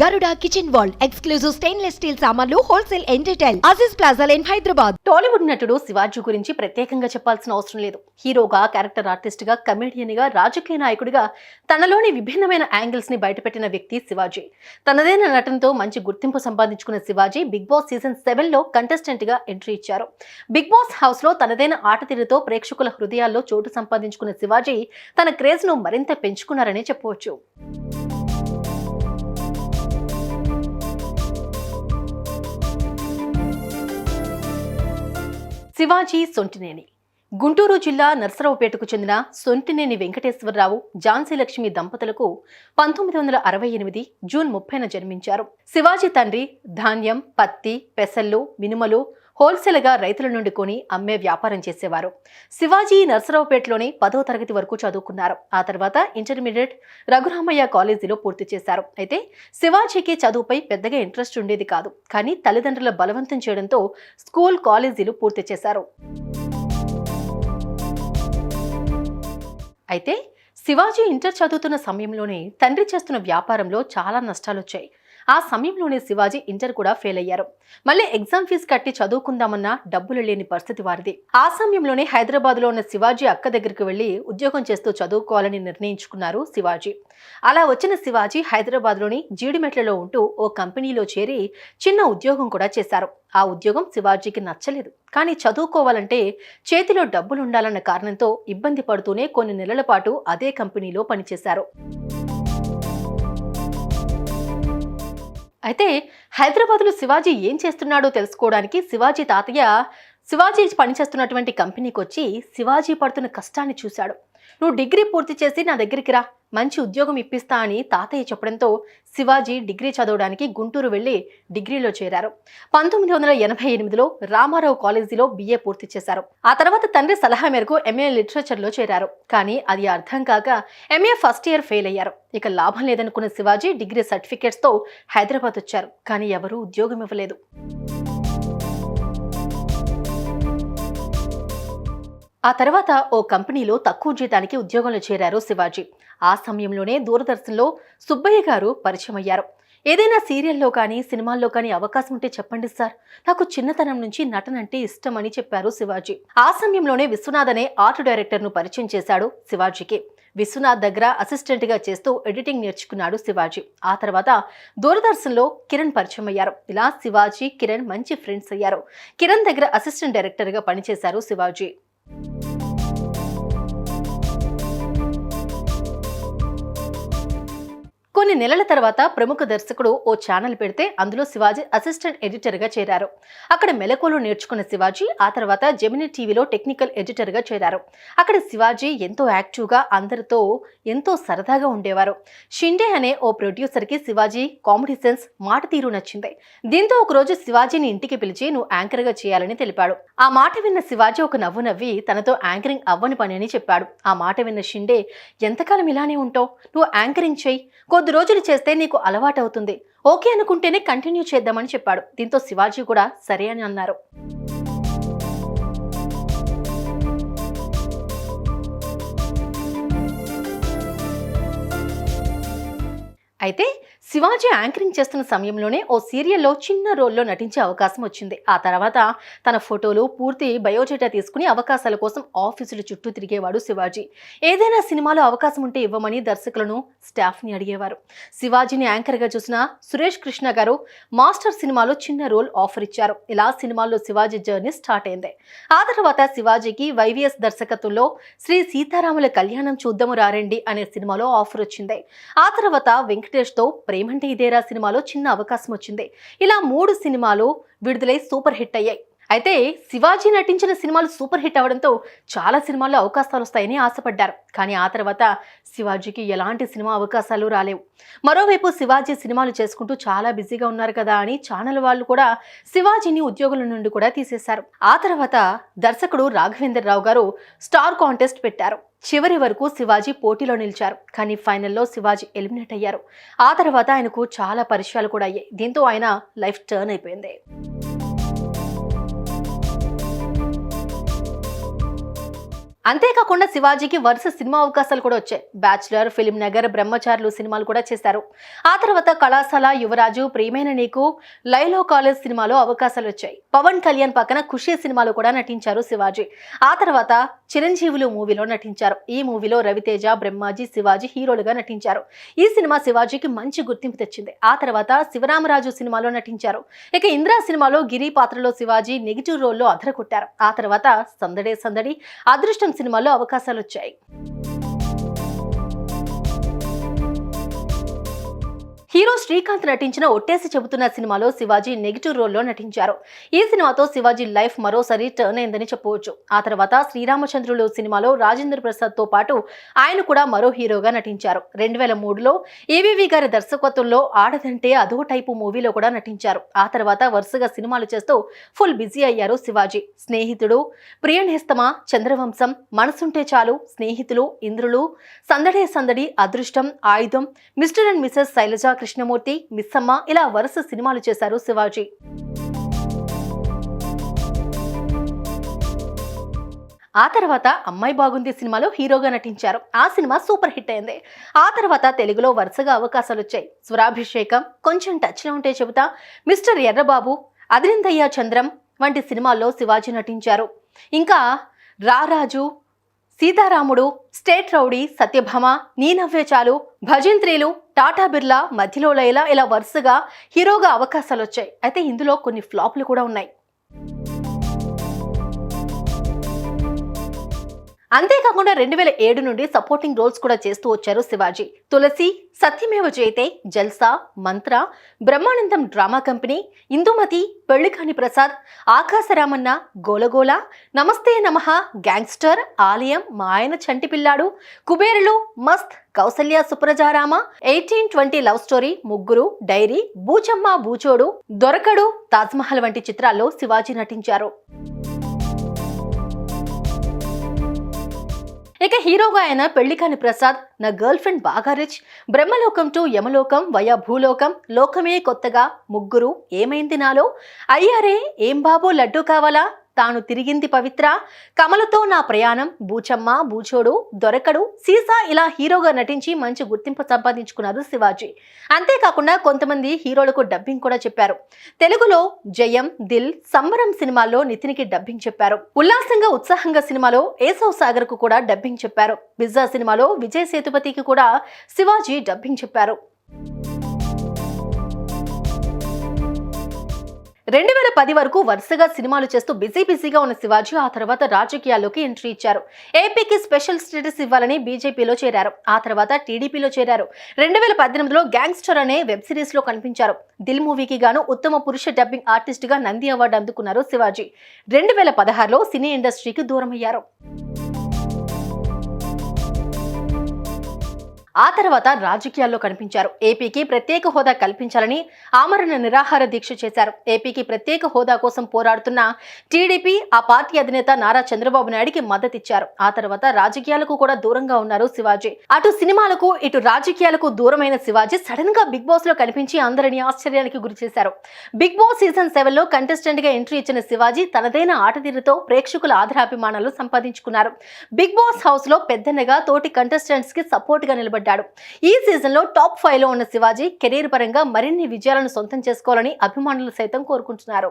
Garuda kitchen wall exclusive stainless steel సామాన్లు wholesale and retail Aziz plaza line Hyderabad Tollywood నటుడు శివాజీ గురించి ప్రత్యేకంగా చెప్పాల్సిన అవసరం లేదు. హీరోగా క్యారెక్టర్ ఆర్టిస్ట్గా కమెడియన్గా రాజకీయ నాయకుడిగా తనలోని విభిన్నమైన యాంగిల్స్ని బయటపెట్టిన వ్యక్తి శివాజీ. తనదైన నటనతో మంచి గుర్తింపు సంపాదించుకున్న శివాజీ బిగ్ బాస్ సీజన్ సెవెన్లో కంటెస్టెంట్గా ఎంట్రీ ఇచ్చారు. బిగ్ బాస్ హౌస్లో తనదైన ఆట తీరుతో ప్రేక్షకుల హృదయాల్లో చోటు సంపాదించుకున్న శివాజీ తన క్రేజ్ను మరింత పెంచుకున్నారనే చెప్పవచ్చు. శివాజీ సొంటినేని. గుంటూరు జిల్లా నర్సరావుపేటకు చెందిన సొంటినేని వెంకటేశ్వరరావు ఝాన్సీ లక్ష్మి దంపతులకు పంతొమ్మిది వందల అరవై ఎనిమిది జూన్ ముప్పైన జన్మించారు. శివాజీ తండ్రి ధాన్యం పత్తి పెసళ్ళు మినుమలు హోల్సేల్గా రైతుల నుండి కొని అమ్మే వ్యాపారం చేసేవారు. శివాజీ నర్సరావుపేటలోని పదో తరగతి వరకు చదువుకున్నారు. ఆ తర్వాత ఇంటర్మీడియట్ రఘురామయ్య కాలేజీలో పూర్తి చేశారు. అయితే శివాజీకి చదువుపై పెద్దగా ఇంట్రెస్ట్ ఉండేది కాదు. కానీ తల్లిదండ్రుల బలవంతం చేయడంతో స్కూల్ కాలేజీలు పూర్తి చేశారు. అయితే శివాజీ ఇంటర్ చదువుతున్న సమయంలోనే తండ్రి చేస్తున్న వ్యాపారంలో చాలా నష్టాలు వచ్చాయి ఆ సమయంలోనే శివాజీ ఇంటర్ కూడా ఫెయిల్ అయ్యారు. మళ్ళీ ఎగ్జామ్ ఫీజు కట్టి చదువుకుందామన్న డబ్బులు లేని పరిస్థితి వారిది. ఆ సమయంలోనే హైదరాబాద్లో ఉన్న శివాజీ అక్క దగ్గరికి వెళ్ళి ఉద్యోగం చేస్తూ చదువుకోవాలని నిర్ణయించుకున్నారు శివాజీ. అలా వచ్చిన శివాజీ హైదరాబాద్లోని జీడిమెట్లలో ఉంటూ ఓ కంపెనీలో చేరి చిన్న ఉద్యోగం కూడా చేశారు. ఆ ఉద్యోగం శివాజీకి నచ్చలేదు. కానీ చదువుకోవాలంటే చేతిలో డబ్బులుండాలన్న కారణంతో ఇబ్బంది పడుతూనే కొన్ని నెలల పాటు అదే కంపెనీలో పనిచేశారు. అయితే హైదరాబాద్లో శివాజీ ఏం చేస్తున్నాడో తెలుసుకోవడానికి శివాజీ తాతయ్య శివాజీ పనిచేస్తున్నటువంటి కంపెనీకి వచ్చి శివాజీ పడుతున్న కష్టాన్ని చూశాడు. నువ్వు డిగ్రీ పూర్తి చేసి నా దగ్గరికి రా. మంచి ఉద్యోగం ఇప్పిస్తా అని తాతయ్య చెప్పడంతో శివాజీ డిగ్రీ చదవడానికి గుంటూరు వెళ్ళి డిగ్రీలో చేరారు. పంతొమ్మిది వందల ఎనభై ఎనిమిదిలో రామారావు కాలేజీలో బిఏ పూర్తి చేశారు. ఆ తర్వాత తండ్రి సలహా మేరకు ఎంఏ లిటరేచర్లో చేరారు. కానీ అది అర్థం కాక ఎంఏ ఫస్ట్ ఇయర్ ఫెయిల్ అయ్యారు. ఇక లాభం లేదనుకున్న శివాజీ డిగ్రీ సర్టిఫికేట్స్తో హైదరాబాద్ వచ్చారు. కానీ ఎవరూ ఉద్యోగం ఇవ్వలేదు. ఆ తర్వాత ఓ కంపెనీలో తక్కువ జీతానికి ఉద్యోగంలో చేరారు శివాజీ. ఆ సమయంలోనే దూరదర్శన్లో సుబ్బయ్య గారు పరిచయం అయ్యారు ఏదైనా సీరియల్లో కానీ సినిమాల్లో కానీ అవకాశం ఉంటే చెప్పండి సార్. నాకు చిన్నతనం నుంచి నటన అంటే ఇష్టం అని చెప్పారు శివాజీ. ఆ సమయంలోనే విశ్వనాథ్ అనే ఆర్ట్ డైరెక్టర్ను పరిచయం చేశాడు శివాజీకి. విశ్వనాథ్ దగ్గర అసిస్టెంట్గా చేస్తూ ఎడిటింగ్ నేర్చుకున్నాడు శివాజీ. ఆ తర్వాత దూరదర్శన్లో కిరణ్ పరిచయం అయ్యారు ఇలా శివాజీ కిరణ్ మంచి ఫ్రెండ్స్ అయ్యారు. కిరణ్ దగ్గర అసిస్టెంట్ డైరెక్టర్గా పనిచేశారు శివాజీ. you కొన్ని నెలల తర్వాత ప్రముఖ దర్శకుడు ఓ ఛానల్ పెడితే అందులో శివాజీ అసిస్టెంట్ ఎడిటర్గా చేరారు. అక్కడ మెలకువలు నేర్చుకున్న శివాజీ ఆ తర్వాత జెమిని టీవీలో టెక్నికల్ ఎడిటర్గా చేరారు. అక్కడ శివాజీ ఎంతో యాక్టివ్గా అందరితో ఎంతో సరదాగా ఉండేవారు. షిండే అనే ఓ ప్రొడ్యూసర్కి శివాజీ కామెడీ సెన్స్ మాట తీరు నచ్చింది. దీంతో ఒకరోజు శివాజీని ఇంటికి పిలిచి నువ్వు యాంకర్గా చేయాలని తెలిపాడు. ఆ మాట విన్న శివాజీ ఒక నవ్వు నవ్వి తనతో యాంకరింగ్ అవ్వని పని అని చెప్పాడు. ఆ మాట విన్న షిండే ఎంతకాలం ఇలానే ఉంటావు? నువ్వు యాంకరింగ్ చేయి కొద్ది రోజులు చేస్తే నీకు అలవాటవుతుంది. ఓకే అనుకుంటేనే కంటిన్యూ చేద్దామని చెప్పాడు. దీంతో శివాజీ కూడా సరే అని అన్నారు. అయితే శివాజీ యాంకరింగ్ చేస్తున్న సమయంలోనే ఓ సీరియల్లో చిన్న రోల్లో నటించే అవకాశం వచ్చింది. ఆ తర్వాత తన ఫోటోలు పూర్తి బయోడేటా తీసుకుని అవకాశాల కోసం ఆఫీసుల చుట్టూ తిరిగేవాడు శివాజీ. ఏదైనా సినిమాలో అవకాశం ఉంటే ఇవ్వమని దర్శకులను స్టాఫ్ని అడిగేవారు. శివాజీని యాంకర్గా చూసిన సురేష్ కృష్ణ గారు మాస్టర్ సినిమాలో చిన్న రోల్ ఆఫర్ ఇచ్చారు. ఇలా సినిమాల్లో శివాజీ జర్నీ స్టార్ట్ అయింది. ఆ తర్వాత శివాజీకి వైవిఎస్ దర్శకత్వంలో శ్రీ సీతారాముల కళ్యాణం చూద్దాము రారండి అనే సినిమాలో ఆఫర్ వచ్చింది. ఆ తర్వాత వెంకటేష్తో ప్రేమంటే ఇదేరా సినిమాలో చిన్న అవకాశం వచ్చింది. ఇలా మూడు సినిమాలు విడుదలై సూపర్ హిట్ అయ్యాయి. అయితే శివాజీ నటించిన సినిమాలు సూపర్ హిట్ అవడంతో చాలా సినిమాల్లో అవకాశాలు వస్తాయని ఆశపడ్డారు. కానీ ఆ తర్వాత శివాజీకి ఎలాంటి సినిమా అవకాశాలు రాలేవు. మరోవైపు శివాజీ సినిమాలు చేసుకుంటూ చాలా బిజీగా ఉన్నారు కదా అని ఛానల్ వాళ్ళు కూడా శివాజీని ఉద్యోగుల నుండి కూడా తీసేశారు. ఆ తర్వాత దర్శకుడు రాఘవేంద్ర రావు గారు స్టార్ కాంటెస్ట్ పెట్టారు. చివరి వరకు శివాజీ పోటీలో నిలిచారు. కానీ ఫైనల్లో శివాజీ ఎలిమినేట్ అయ్యారు. ఆ తర్వాత ఆయనకు చాలా పరిచయాలు కూడా అయ్యాయి. దీంతో ఆయన లైఫ్ టర్న్ అయిపోయింది. అంతేకాకుండా శివాజీకి వరుస సినిమా అవకాశాలు కూడా వచ్చాయి. బ్యాచులర్ ఫిలిం నగర్ బ్రహ్మచారులు సినిమాలు కూడా చేశారు. ఆ తర్వాత కళాశాల యువరాజు ప్రియమైన నీకు లైలో కాలేజ్ సినిమాలో అవకాశాలు వచ్చాయి. పవన్ కళ్యాణ్ పక్కన ఖుషి సినిమాలో కూడా నటించారు శివాజీ. ఆ తర్వాత చిరంజీవులు మూవీలో నటించారు. ఈ మూవీలో రవితేజ బ్రహ్మాజీ శివాజీ హీరోలుగా నటించారు. ఈ సినిమా శివాజీకి మంచి గుర్తింపు తెచ్చింది. ఆ తర్వాత శివరామరాజు సినిమాలో నటించారు. ఇక ఇంద్రా సినిమాలో గిరి పాత్రలో శివాజీ నెగిటివ్ రోల్లో అదరకొట్టారు ఆ తర్వాత సందడే సందడి అదృష్టం సినిమాలో అవకాశాలు వచ్చాయి హీరో శ్రీకాంత్ నటించిన ఒట్టేసి చెబుతున్న సినిమాలో శివాజీ నెగిటివ్ రోల్లో నటించారు. ఈ సినిమాతో శివాజీ లైఫ్ మరోసారి టర్న్ అయిందని చెప్పవచ్చు. ఆ తర్వాత శ్రీరామచంద్రులు సినిమాలో రాజేంద్ర ప్రసాద్తో పాటు ఆయన కూడా మరో హీరోగా నటించారు. రెండు వేల మూడులో ఏవివి గారి దర్శకత్వంలో ఆడదంటే అదో టైపు మూవీలో కూడా నటించారు. ఆ తర్వాత వరుసగా సినిమాలు చేస్తూ ఫుల్ బిజీ అయ్యారు శివాజీ. స్నేహితుడు ప్రియనేస్తమా చంద్రవంశం మనసుంటే చాలు స్నేహితులు ఇంద్రులు Sandade Sandadi Adrustam Aayudham Mr and Mrs Sailaja Krishnamurthy Missamma ఇలా వరుస సినిమాలు చేశారు శివాజీ. ఆ తర్వాత అమ్మాయి బాగుంది సినిమాలో హీరోగా నటించారు. ఆ సినిమా సూపర్ హిట్ అయింది. ఆ తర్వాత తెలుగులో వరుసగా అవకాశాలు వచ్చాయి స్వరాభిషేకం కొంచెం టచ్లో ఉంటే చెబుతా మిస్టర్ ఎర్రబాబు అదిరిందయ్య చంద్రం వంటి సినిమాల్లో శివాజీ నటించారు. ఇంకా రారాజు సీతారాముడు స్టేట్ రౌడీ సత్యభామ నీ నవ్వే చాలు భజంత్రీలు టాటా బిర్లా మధ్యలో లైలా ఇలా వరుసగా హీరోగా అవకాశాలు వచ్చాయి అయితే ఇందులో కొన్ని ఫ్లాప్లు కూడా ఉన్నాయి. అంతేకాకుండా రెండు వేల ఏడు నుండి సపోర్టింగ్ రోల్స్ కూడా చేస్తూ వచ్చారు శివాజీ. తులసి సత్యమేవ జయతే జల్సా మంత్ర బ్రహ్మానందం డ్రామా కంపెనీ ఇందుమతి పెళ్ళికాని ప్రసాద్ ఆకాశరామన్న గోలగోల నమస్తే నమః గ్యాంగ్స్టర్ ఆలయం మా ఆయన చంటి పిల్లాడు Kuberulu Mast Kousalya Suprajarama eighteen twenty love story Mugguru diary Boochamma Boochodu Dorakadu Tajmahal వంటి చిత్రాల్లో శివాజీ నటించారు. ఇక హీరోగా ఆయన Pellikani Prasad Naa girlfriend Baaga rich. Brahmalokam to Yamalokam via Bhoolokam లోకమే కొత్తగా ముగ్గురు ఏమైంది నాలో? అయ్యారే ఏం బాబో లడ్డు కావాలా? తాను తిరిగింది పవిత్ర. కమలతో నా ప్రయాణం. బూచమ్మ బూచోడు దొరకడు. సీసా ఇలా హీరోగా నటించి మంచి గుర్తింపు సంపాదించుకున్నారు శివాజీ. అంతేకాకుండా కొంతమంది హీరోలకు డబ్బింగ్ కూడా చెప్పారు. తెలుగులో జయం దిల్ సంబరం సినిమాల్లో నితిన్కి డబ్బింగ్ చెప్పారు. ఉల్లాసంగా ఉత్సాహంగా సినిమాలో ఏసవ్ సాగర్కు కూడా డబ్బింగ్ చెప్పారు. బిజ్జా సినిమాలో విజయ్ సేతుపతికి కూడా శివాజీ డబ్బింగ్ చెప్పారు. రెండు వేల పది వరకు వరుసగా సినిమాలు చేస్తూ బిజీ బిజీగా ఉన్న శివాజీ ఆ తర్వాత రాజకీయాల్లోకి ఎంట్రీ ఇచ్చారు. ఏపీకి స్పెషల్ స్టేటస్ ఇవ్వాలని బీజేపీలో చేరారు. ఆ తర్వాత టీడీపీలో చేరారు. రెండు వేల పద్దెనిమిదిలో గ్యాంగ్స్టర్ అనే వెబ్ సిరీస్లో కనిపించారు. దిల్ మూవీకి గాను ఉత్తమ పురుష డబ్బింగ్ ఆర్టిస్ట్గా నంది అవార్డు అందుకున్నారు శివాజీ. రెండు వేల పదహారులో సినీ ఇండస్ట్రీకి దూరమయ్యారు. ఆ తర్వాత రాజకీయాల్లో కనిపించారు. ఏపీకి ప్రత్యేక హోదా కల్పించాలని ఆమరణ నిరాహార దీక్ష చేశారు. ఏపీకి ప్రత్యేక హోదా కోసం పోరాడుతున్న టీడీపీ ఆ పార్టీ అధినేత నారా చంద్రబాబు నాయుడికి మద్దతిచ్చారు. ఆ తర్వాత రాజకీయాలకు కూడా దూరంగా ఉన్నారు శివాజీ. అటు సినిమాలకు ఇటు రాజకీయాలకు దూరమైన శివాజీ సడన్గా బిగ్ బాస్లో కనిపించి అందరినీ ఆశ్చర్యానికి గురి చేశారు. బిగ్ బాస్ సీజన్ సెవెన్లో కంటెస్టెంట్గా ఎంట్రీ ఇచ్చిన శివాజీ తనదైన ఆటతీరుతో ప్రేక్షకుల ఆదరాభిమానాలు సంపాదించుకున్నారు. బిగ్ బాస్ హౌస్లో పెద్దన్నగా తోటి కంటెస్టెంట్స్కి సపోర్ట్గా నిలబడ్డాడు ఈ సీజన్లో టాప్ ఫైవ్లో ఉన్న శివాజీ కెరీర్ పరంగా మరిన్ని విజయాలను సొంతం చేసుకోవాలని అభిమానులు సైతం కోరుకుంటున్నారు.